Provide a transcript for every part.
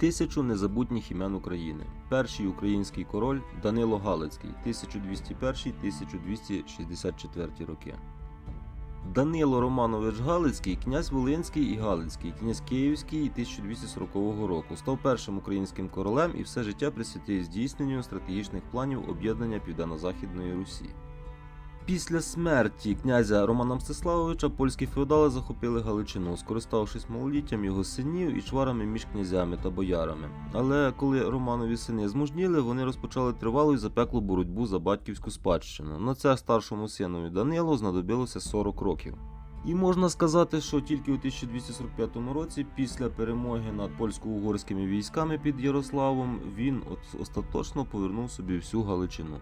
Тисячу незабутніх імен України. Перший український король Данило Галицький 1201-1264 роки. Данило Романович Галицький, князь Волинський і Галицький, князь Київський 1240 року, став першим українським королем і все життя присвятив здійсненню стратегічних планів об'єднання Південно-Західної Русі. Після смерті князя Романа Мстиславовича польські феодали захопили Галичину, скориставшись малоліттям його синів і чварами між князями та боярами. Але коли Романові сини змужніли, вони розпочали тривалу і запеклу боротьбу за батьківську спадщину. На це старшому синові Данилу знадобилося 40 років. І можна сказати, що тільки у 1245 році, після перемоги над польсько-угорськими військами під Ярославом, він остаточно повернув собі всю Галичину.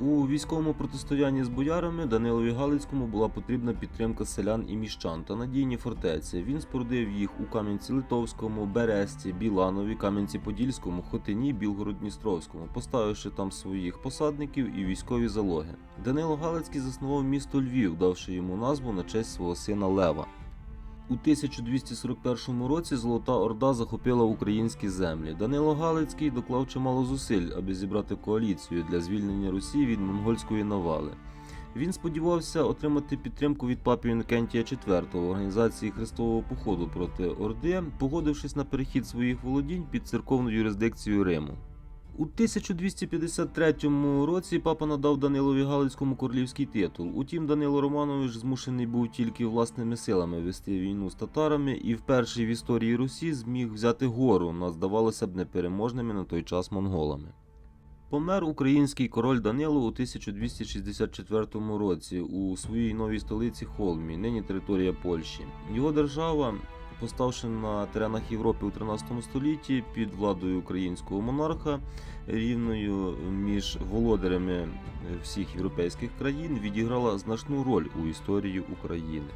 У військовому протистоянні з боярами Данилові Галицькому була потрібна підтримка селян і міщан та надійні фортеці. Він спорудив їх у Кам'янці-Литовському, Бересті, Біланові, Кам'янці-Подільському, Хотині, Білгород-Дністровському, поставивши там своїх посадників і військові залоги. Данило Галицький заснував місто Львів, давши йому назву на честь свого сина Лева. У 1241 році Золота Орда захопила українські землі. Данило Галицький доклав чимало зусиль, аби зібрати коаліцію для звільнення Русі від монгольської навали. Він сподівався отримати підтримку від папи Інокентія IV в організації хрестового походу проти Орди, погодившись на перехід своїх володінь під церковну юрисдикцію Риму. У 1253 році папа надав Данилові Галицькому королівський титул. Утім, Данило Романович змушений був тільки власними силами вести війну з татарами і вперше в історії Русі зміг взяти гору над, здавалося б, непереможними на той час монголами. Помер український король Данило у 1264 році у своїй новій столиці Холмі, нині територія Польщі. Його держава поставши на теренах Європи у 13 столітті під владою українського монарха, рівною між володарями всіх європейських країн, відіграла значну роль у історії України.